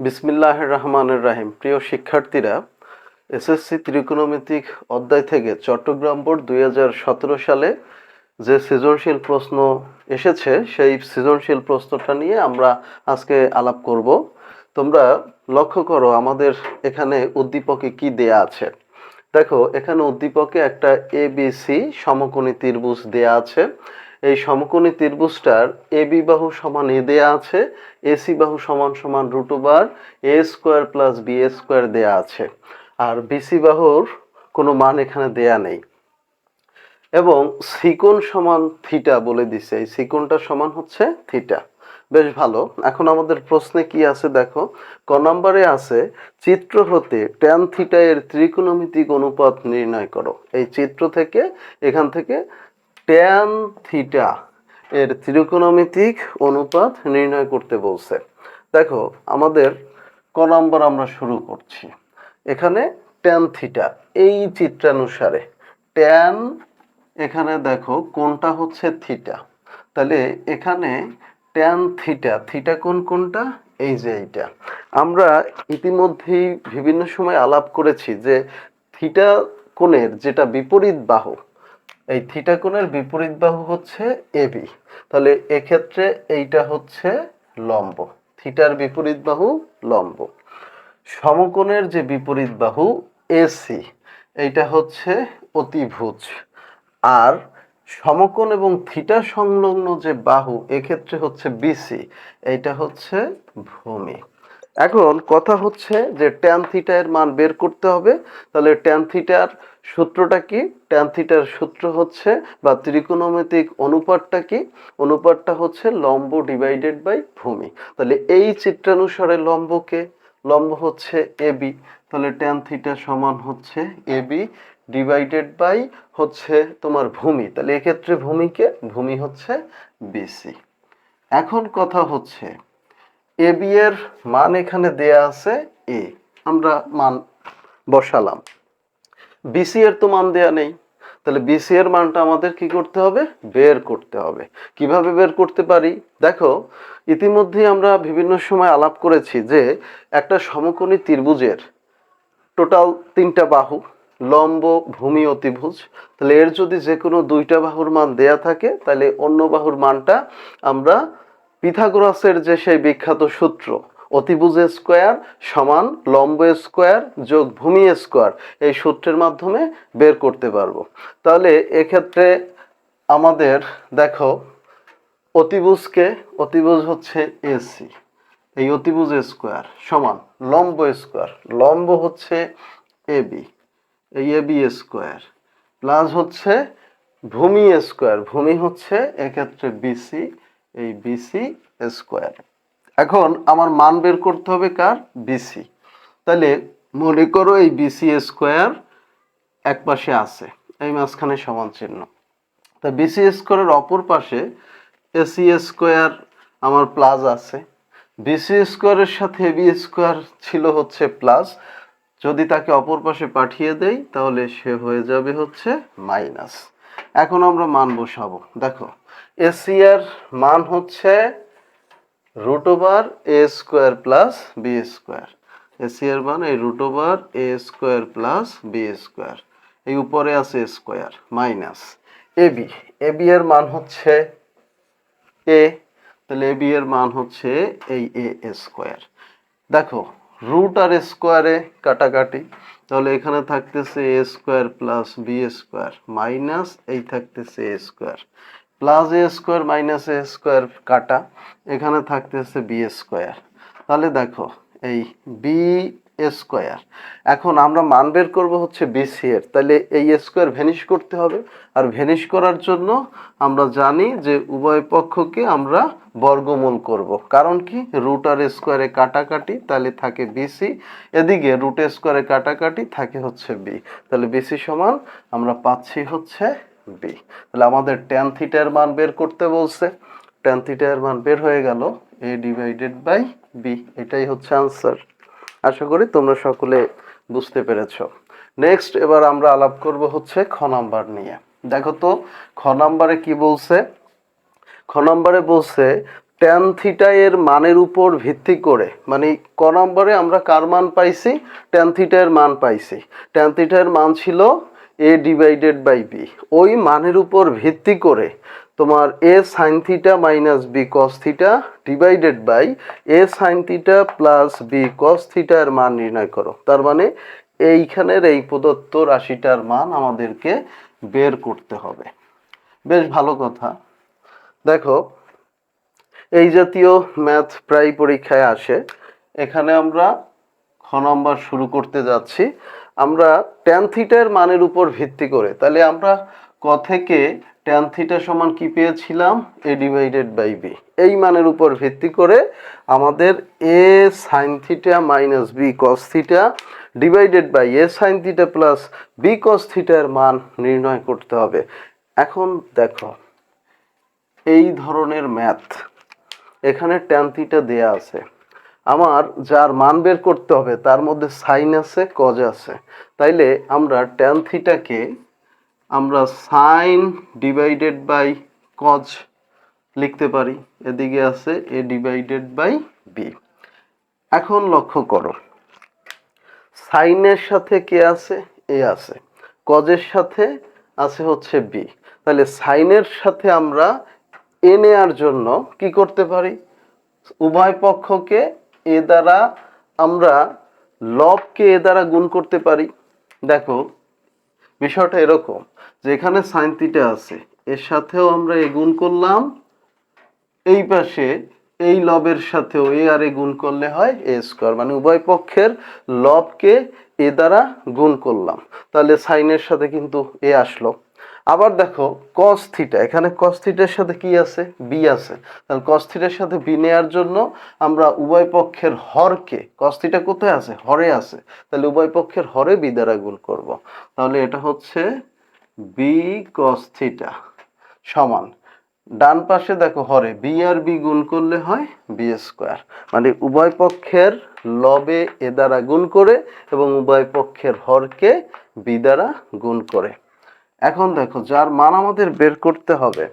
বিসমিল্লাহ রহমানের রাহিম। প্রিয় শিক্ষার্থীরা, এসএসসি ত্রিকোণমিতিক অধ্যায় থেকে চট্টগ্রাম বোর্ড দুই হাজার সতেরো সালে যে সৃজনশীল প্রশ্ন এসেছে, সেই সৃজনশীল প্রশ্নটা নিয়ে আমরা আজকে আলাপ করব। তোমরা লক্ষ্য করো আমাদের এখানে উদ্দীপকে কি দেয়া আছে। দেখো, এখানে উদ্দীপকে একটা এ বি সি সমকোণী ত্রিভুজ দেয়া আছে। এই সমকোণী ত্রিভুজটার এ বি বাহু সমান এ দেয়া আছে এসি বাহু সমান সমান root over A square plus B A square দেয়া আছে। আর বিসি বাহুর কোনো মান এখানে দেয়া নেই। এবং সিকোণ সমান থিটা বলে দিছে, এই সিকোণটা সমান হচ্ছে থিটা। বেশ ভালো। এখন আমাদের প্রশ্নে কি আছে দেখো, ক নম্বরে আছে, চিত্র হতে ট্যান থিটা এর ত্রিকোণমিতিক অনুপাত নির্ণয় করো। এই চিত্র থেকে, এখান থেকে ট্যান থিটা এর ত্রিকোণমিতিক অনুপাত নির্ণয় করতে বলছে। দেখো, আমাদের ক নম্বর আমরা শুরু করছি। এখানে ট্যান থিটা এই চিত্রানুসারে ট্যান এখানে দেখো কোনটা হচ্ছে থিটা তাহলে এখানে ট্যান থিটা থিটা কোন কোনটা এই যে এইটা। আমরা ইতিমধ্যেই বিভিন্ন সময় আলাপ করেছি যে থিটা কোণের যেটা বিপরীত বাহু এই থিটা কোণের বিপরীত বাহু হচ্ছে এবি তাহলে এক্ষেত্রে এইটা হচ্ছে লম্ব। থিটার বিপরীত বাহু লম্ব। সমকোণের যে বিপরীত বাহু এসি এইটা হচ্ছে অতিভুজ। আর সমকোণ এবং থিটা সংলগ্ন যে বাহু এক্ষেত্রে হচ্ছে বিসি এইটা হচ্ছে ভূমি। এখন কথা হচ্ছে যে ট্যান থিটা এর মান বের করতে হবে। তাহলে ট্যান থিটার সূত্রটা কি? ট্যান থিটার সূত্র হচ্ছে বা ত্রিকোণমিতিক অনুপাতটা কি? অনুপাতটা হচ্ছে লম্ব ডিভাইডেড বাই ভূমি। তাহলে এই চিত্রানুসারে লম্বকে লম্ব হচ্ছে এবি তাহলে ট্যান থিটা সমান হচ্ছে এবি ডিভাইডেড বাই হচ্ছে তোমার ভূমি। তাহলে এক্ষেত্রে ভূমিকে ভূমি হচ্ছে বিসি এখন কথা হচ্ছে এ বি এর মান এখানে দেয়া আছে এ আমরা মান বসালাম। বিসি এর তো মান দেয়া নেই। তাহলে বিসি এর মানটা আমাদের কি করতে হবে? বের করতে হবে। কীভাবে বের করতে পারি? দেখো, ইতিমধ্যেই আমরা বিভিন্ন সময় আলাপ করেছি যে একটা সমকোণী ত্রিভুজের টোটাল তিনটা বাহু, লম্ব, ভূমি, অতিভুজ, তাহলে এর যদি যে কোনো দুইটা বাহুর মান দেয়া থাকে, তাহলে অন্য বাহুর মানটা আমরা পিথাগোরাসের যে সেই বিখ্যাত সূত্র অতিভুজ স্কোয়ার সমান লম্ব স্কোয়ার যোগ ভূমি স্কোয়ার। এই সূত্রের মাধ্যমে বের করতে পারব। তাহলে এক্ষেত্রে আমাদের দেখো, অতিভুজকে, অতিভুজ হচ্ছে এসি। এই অতিভুজ স্কোয়ার সমান লম্ব স্কোয়ার। লম্ব হচ্ছে এবি এই এবি স্কোয়ার। প্লাস হচ্ছে ভূমি স্কোয়ার। ভূমি হচ্ছে এক্ষেত্রে বিসি এই বিসি স্কোয়ার। এখন আমার মান বের করতে হবে কার? বিসি তাহলে মনে করো এই বিসি স্কোয়ার এক পাশে আছে, এই মাঝখানে সমান চিহ্ন। তা বিসি স্কোয়ারের অপর পাশে এসি স্কোয়ার আমার প্লাস আছে। বিসি স্কোয়ারের সাথে এবি স্কোয়ার ছিল হচ্ছে প্লাস যদি তাকে অপর পাশে পাঠিয়ে দেই, তাহলে সে হয়ে যাবে হচ্ছে মাইনাস এখন আমরা মান বসাবো। দেখো এসি এর মান হচ্ছে root over A square plus B square AC এর মান এই root over A square plus B square এই উপরে আছে স্কোয়ার মাইনাস এবি এবি এর মান হচ্ছে এ তাহলে এবি এর মান হচ্ছে এই এ স্কোয়ার দেখো রুট আর স্কোয়ারে কাটাকাটি, তাহলে এখানে থাকতেছে A square plus B square minus এই থাকতেছে A square plus A square minus A square কাটা, এখানে থাকতেছে বি স্কোয়ার। তাহলে দেখো, এই বি স্কোয়ার, এখন আমরা মান বের করব হচ্ছে বিসি এর। তাহলে এই স্কোয়ার ভ্যানিশ করতে হবে, আর ভ্যানিশ করার জন্য আমরা জানি যে উভয় পক্ষকে আমরা বর্গমূল করব। কারণ কি? রুট আর স্কোয়ারে কাটাকাটি, তাহলে থাকে বিসি এদিকে রুট স্কোয়ারে কাটাকাটি, থাকে হচ্ছে বি। তাহলে বিসি সমান আমরা পাচ্ছি হচ্ছে বি তাহলে আমাদের ট্যান থিটার মান বের করতে বলছে। ট্যান থিটার মান বের হয়ে গেল এ ডিভাইডেড বাই বি এটাই হচ্ছে আনসার আশা করি তোমরা সকলে বুঝতে পেরেছ। নেক্সট এবার আমরা আলাপ করব হচ্ছে খ নাম্বার নিয়ে। দেখো তো, খ নাম্বারে কি বলছে? খ নাম্বারে বলছে ট্যান থিটা এর মানের উপর ভিত্তি করে মানে ক নম্বরে আমরা কার মান পাইছি? ট্যান থিটা এর মান পাইছি। ট্যান থিটা এর মান ছিল এ ডিভাইডেড বাই বি ওই মানের উপর ভিত্তি করে তোমার A sine theta minus B cos theta divided by A sine theta plus B cos theta এর মান নির্ণয় করো। তার মানে এইখানের এই প্রদত্ত রাশিটার মান আমাদেরকে বের করতে হবে। বেশ ভালো কথা। দেখো, এই জাতীয় ম্যাথ প্রায় পরীক্ষায় আসে। এখানে আমরা খ নম্বর শুরু করতে যাচ্ছি। আমরা ট্যান থিটার মানের উপর ভিত্তি করে, তাহলে আমরা ক থেকে ট্যান থিটা সমান কি পেয়েছিলাম? এ ডিভাইডেড বাই বি এই মানের উপর ভিত্তি করে আমাদের A sine theta minus B cos theta divided by A sine theta plus B cos থিটার মান নির্ণয় করতে হবে। এখন দেখো, এই ধরনের ম্যাথ এখানে ট্যান থিটা দেয়া আছে। আমার যার মান বের করতে হবে, তার মধ্যে সাইন আছে কজ আছে। তাইলে আমরা ট্যান থিটাকে আমরা সাইন ডিভাইডেড বাই কজ লিখতে পারি। এদিকে আছে এ ডিভাইডেড বাই বি এখন লক্ষ্য করো সাইনের সাথে কে আছে? এ আছে। কজের সাথে আছে হচ্ছে বি তাহলে সাইনের সাথে আমরা এ নেয়ার জন্য কি করতে পারি? উভয় পক্ষকে এ দ্বারা আমরা লবকে এ দ্বারা গুণ করতে পারি। দেখো, বিষয়টা এরকম যে এখানে সাইন থিটা আছে, এর সাথেও আমরা এ গুণ করলাম, এই পাশে এই লবের সাথেও এ আর এ গুণ করলে হয় এ স্কোয়ার মানে উভয় পক্ষের লবকে এ দ্বারা গুণ করলাম। তাহলে সাইনের সাথে কিন্তু এ আসলো। আবার দেখো কস থিটা এখানে কস থিটার সাথে কি আছে? বি আছে। তাহলে কস থিটার সাথে বি নেয়ার জন্য আমরা উভয় পক্ষের হরকে কস থিটা কোথায় আছে? হরে আছে। তাহলে উভয় পক্ষের হরে বি দ্বারা গুণ করব। তাহলে এটা হচ্ছে বি কস থিটা সমান। ডান পাশে দেখো হরে বি আর বি গুণ করলে হয় বি স্কোয়ার মানে উভয় পক্ষের লবে এ দ্বারা গুণ করে এবং উভয় পক্ষের হরকে বি দ্বারা গুণ করে। এখন দেখো, যার মান আমাদের বের করতে হবে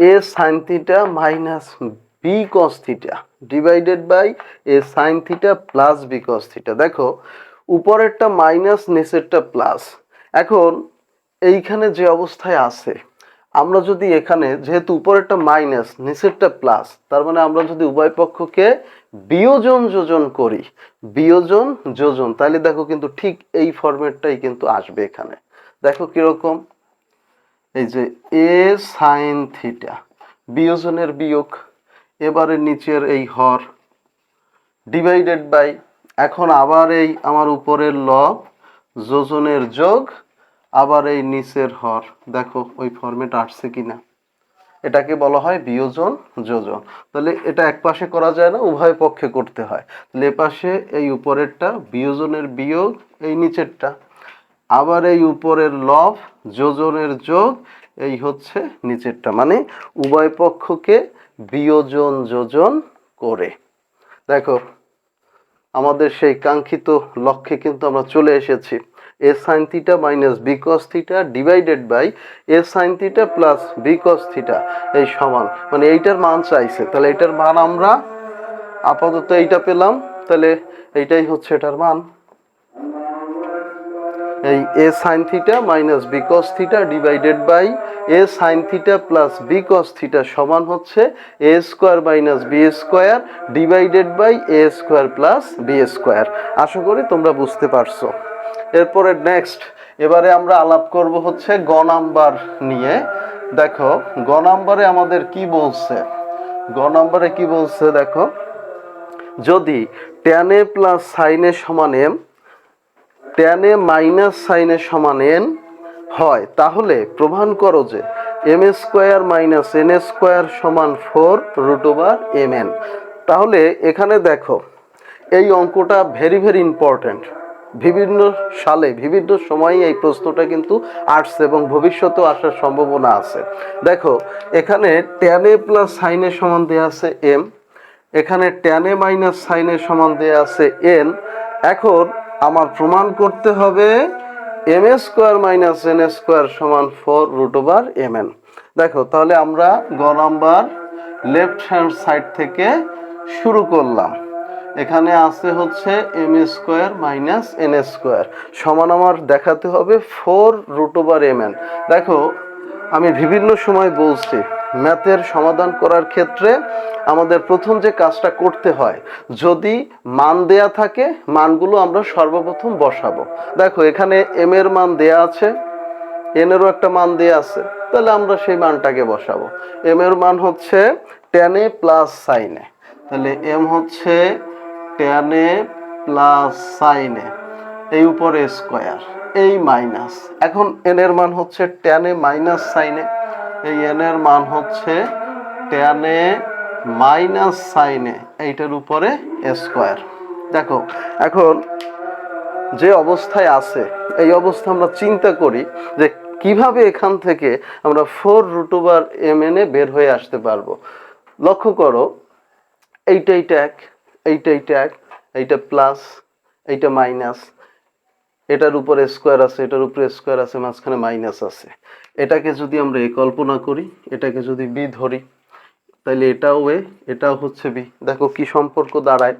A sine theta minus B cos theta divided by A sine theta plus B cos theta দেখো, উপরেরটা মাইনাস নিচেরটা প্লাস এখন এইখানে যে অবস্থায় আছে, আমরা যদি এখানে যেহেতু উপরেরটা মাইনাস নিচেরটা প্লাস তার মানে আমরা যদি উভয় পক্ষকে বিয়োজন যোজন করি, বিয়োজন যোজন, তাহলে দেখো কিন্তু ঠিক এই ফরম্যাটটাই কিন্তু আসবে এখানে। দেখো কীরকম? এই যে এ সাইন থিটা বিয়োজনের বিয়োগ, এবারে নিচের এই হর ডিভাইডেড বাই এখন আবার এই আমার উপরের লব, যোজনের যোগ, আবার এই নিচের হর। দেখো ওই ফর্মেট আসছে কি না এটাকে বলা হয় বিয়োজন যোজন। তাহলে এটা এক পাশে করা যায় না, উভয় পক্ষে করতে হয়। তাহলে এ পাশে এই উপরেরটা, বিয়োজনের বিয়োগ, এই নিচেরটা। আবার এই উপরের লব, যোজনের যোগ, এই হচ্ছে নিচেরটা। মানে উভয় পক্ষকে বিয়োজন যোজন করে। দেখো, আমাদের সেই কাঙ্ক্ষিত লক্ষ্যে কিন্তু আমরা চলে এসেছি। A sine theta minus B cos theta divided by A sine theta plus B cos theta এই সমান। মানে এইটার মান চাইছে। তাহলে এইটার মান আমরা আপাতত এইটা পেলাম। তাহলে এইটাই হচ্ছে এটার মান। এই A sine theta minus B cos theta divided by A sine theta plus B cos theta সমান হচ্ছে A square minus B square divided by A square plus B square আশা করি তোমরা বুঝতে পারছ। এরপরে নেক্সট এবারে আমরা আলাপ করব হচ্ছে গ নাম্বার নিয়ে। দেখো, গ নাম্বারে আমাদের কি বলছে? গ নাম্বারে কি বলছে? দেখো, যদি ট্যান এ প্লাস সাইন সমান M tan A minus sine A সমান এন হয়, তাহলে প্রমাণ করো যে M square minus N square সমান four root over M N তাহলে এখানে দেখো, এই অঙ্কটা ভেরি ভেরি ইম্পর্ট্যান্ট বিভিন্ন সালে, বিভিন্ন সময়ে এই প্রশ্নটা কিন্তু আসছে এবং ভবিষ্যতেও আসার সম্ভাবনা আছে। দেখো, এখানে ট্যান প্লাস সাইনের সমান দেওয়া আছে এম এখানে ট্যান মাইনাস সাইনের সমান দেওয়া আছে এন এখন আমার প্রমাণ করতে হবে M A square minus N square সমান four root over M N. দেখো, তাহলে আমরা গ নাম্বার লেফট হ্যান্ড সাইড থেকে শুরু করলাম। এখানে আছে হচ্ছে M square minus N square. সমান আমার দেখাতে হবে four root over M N. দেখো, আমি বিভিন্ন সময় বলছি ম্যাথের সমাধান করার ক্ষেত্রে আমাদের প্রথম যে কাজটা করতে হয়, যদি মান দেয়া থাকে, মানগুলো আমরা সর্বপ্রথম বসাবো। দেখো, এখানে এম এর মান দেয়া আছে এনেরও একটা মান দেয়া আছে, তাহলে আমরা সেই মানটাকে বসাবো। এম এর মান হচ্ছে টেনে প্লাস সাইনে তাহলে এম হচ্ছে টেনে প্লাস সাইনে এই উপরে স্কোয়ার এই মাইনাস এখন এন এর মান হচ্ছে টেনে মাইনাস সাইনে এই এন এর মান হচ্ছে টেনে মাইনাস সাইনে এইটার উপরে স্কোয়ার দেখো, এখন যে অবস্থায় আছে, এই অবস্থা আমরা চিন্তা করি যে কীভাবে এখান থেকে আমরা ফোর রুট ওভার এম এনে বের হয়ে আসতে পারব। লক্ষ্য করো, এইটাই ট্যাগ এইটাই ট্যাগ এইটা প্লাস এইটা মাইনাস এটার উপরে স্কোয়ার আছে, এটার উপরে স্কোয়ার আছে, মাঝখানে মাইনাস আছে। এটাকে যদি আমরা এ কল্পনা করি, এটাকে যদি বি ধরি তাহলে এটাও এ এটাও হচ্ছে বি দেখো কি সম্পর্ক দাঁড়ায়।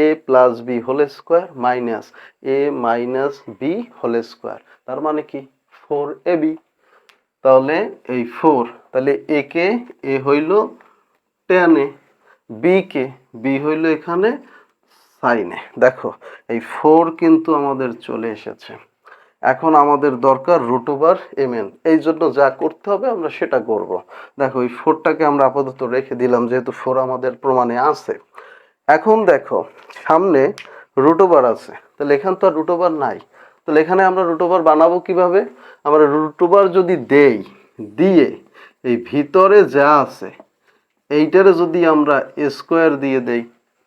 A plus B whole square minus A minus B whole square তার মানে কি? ফোর এ বি তাহলে এই ফোর তাহলে এ কে এ হইল টেন এ বি কে বি হইল এখানে সাইনে দেখো, এই ফোর কিন্তু আমাদের চলে এসেছে। এখন আমাদের দরকার রুট ওভার এম এন এই জন্য যা করতে হবে আমরা সেটা করব। দেখো, এই ফোরটাকে আমরা আপাতত রেখে দিলাম, যেহেতু ফোর আমাদের প্রমাণে আছে। এখন দেখো, সামনে রুট ওভার আছে। তাহলে এখান তো আর রুট ওভার নাই। তাহলে এখানে আমরা রুট ওভার বানাবো কীভাবে? আমরা রুট ওভার যদি দেই, দিয়ে এই ভিতরে যা আছে, এইটারে যদি আমরা স্কোয়ার দিয়ে দেই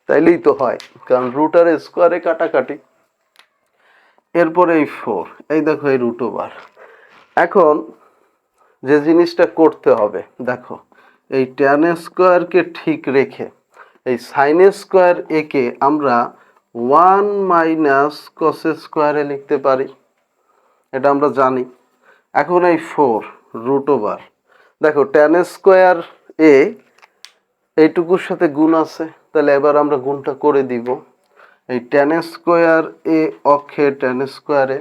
তাইলেই তো হয়, কারণ রুট আর স্কোয়ারে কাটাকাটি। এরপরে এই ফোর এই দেখো এই রুট ওভার এখন যে জিনিসটা করতে হবে, দেখো, এই ট্যান স্কোয়ারকে ঠিক রেখে, এই সাইন স্কোয়ার একে আমরা ওয়ান মাইনাস কস স্কোয়ারে লিখতে পারি। এটা আমরা জানি। এখন এই ফোর রুট ওভার দেখো ট্যান স্কোয়ার এ এইটুকুর সাথে গুণ আছে। তাহলে এবার আমরা গুণটা করে দিব। এই টেন স্কোয়ার এ অক্ষে টেন স্কোয়ারে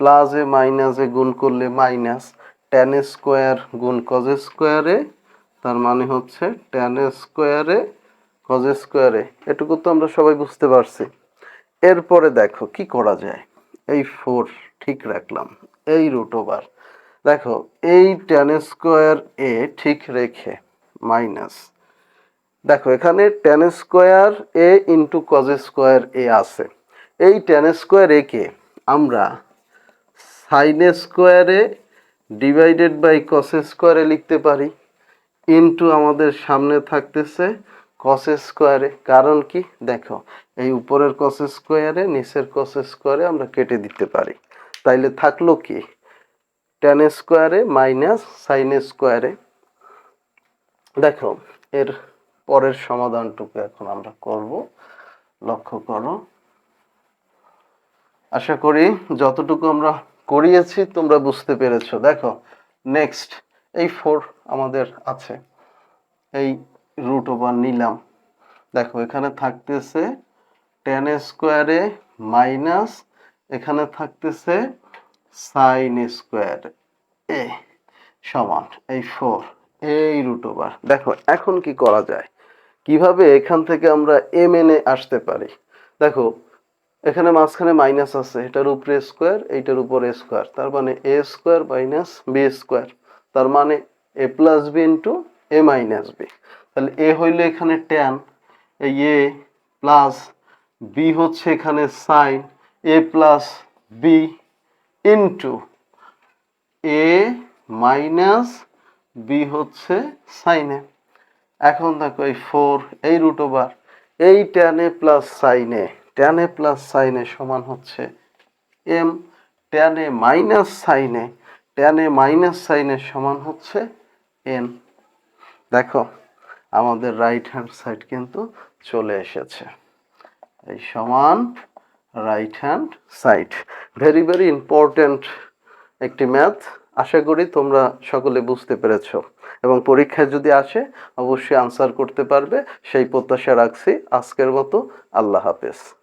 প্লাস এ মাইনাসে গুণ করলে মাইনাস টেন স্কোয়ার গুণ কজ স্কোয়ারে তার মানে হচ্ছে টেন স্কোয়ারে কজ স্কোয়ারে এটুকু তো আমরা সবাই বুঝতে পারছি। এরপরে দেখো কি করা যায়। এই ফোর ঠিক রাখলাম, এই রুট ওভার দেখো এই টেন স্কোয়ার এ ঠিক রেখে মাইনাস দেখো, এখানে tan square A into cos square A আছে। এই টেন স্কোয়ার এ কে আমরা সাইন স্কোয়ারে ডিভাইডেড বাই কস স্কোয়ারে লিখতে পারি। ইন্টু আমাদের সামনে থাকতেছে কস স্কোয়ারে কারণ কি? দেখো, এই উপরের কস স্কোয়ারে নিচের কস স্কোয়ারে আমরা কেটে দিতে পারি। তাইলে থাকল কি? টেন স্কোয়ারে মাইনাস সাইন স্কোয়ারে দেখো, এর পরের সমাধানটুকু এখন আমরা করব। লক্ষ্য করো। আশা করি যতটুকু আমরা করিয়েছি তোমরা বুঝতে পেরেছ। দেখো নেক্সট এই ফোর আমাদের আছে। এই রুট ওভার নিলাম। দেখো, এখানে থাকতেছে টেন স্কোয়ারে মাইনাস এখানে থাকতেছে সাইন স্কোয়ার এ। সমান, এই ফোর এই রুট ওভার। দেখো, এখন কি করা যায়? কীভাবে এখান থেকে আমরা এম এনে আসতে পারি? দেখো, এখানে মাঝখানে মাইনাস আছে, এটার উপরে স্কোয়ার এইটার উপরে স্কোয়ার তার মানে A square minus B square তার মানে A plus B into A minus B তাহলে এ হইল এখানে ট্যান এই এ প্লাস বি হচ্ছে এখানে sine A plus B into A minus B হচ্ছে সাইনে এখন দেখো এই ফোর এই রুট ওভার এই ট্যানে প্লাস সাইনে ট্যানে প্লাস সাইনে সমান হচ্ছে এম ট্যানে মাইনাস সাইনে ট্যানে মাইনাস সাইনে সমান হচ্ছে এন দেখো, আমাদের রাইট হ্যান্ড সাইড কিন্তু চলে এসেছে। এই সমান right hand side very very important একটি ম্যাথ আশা করি তোমরা সকলে বুঝতে পেরেছ। এবং পরীক্ষায় যদি আসে, অবশ্যই আনসার করতে পারবে। সেই প্রত্যাশা রাখছি। আজকের মতো আল্লাহ হাফেজ।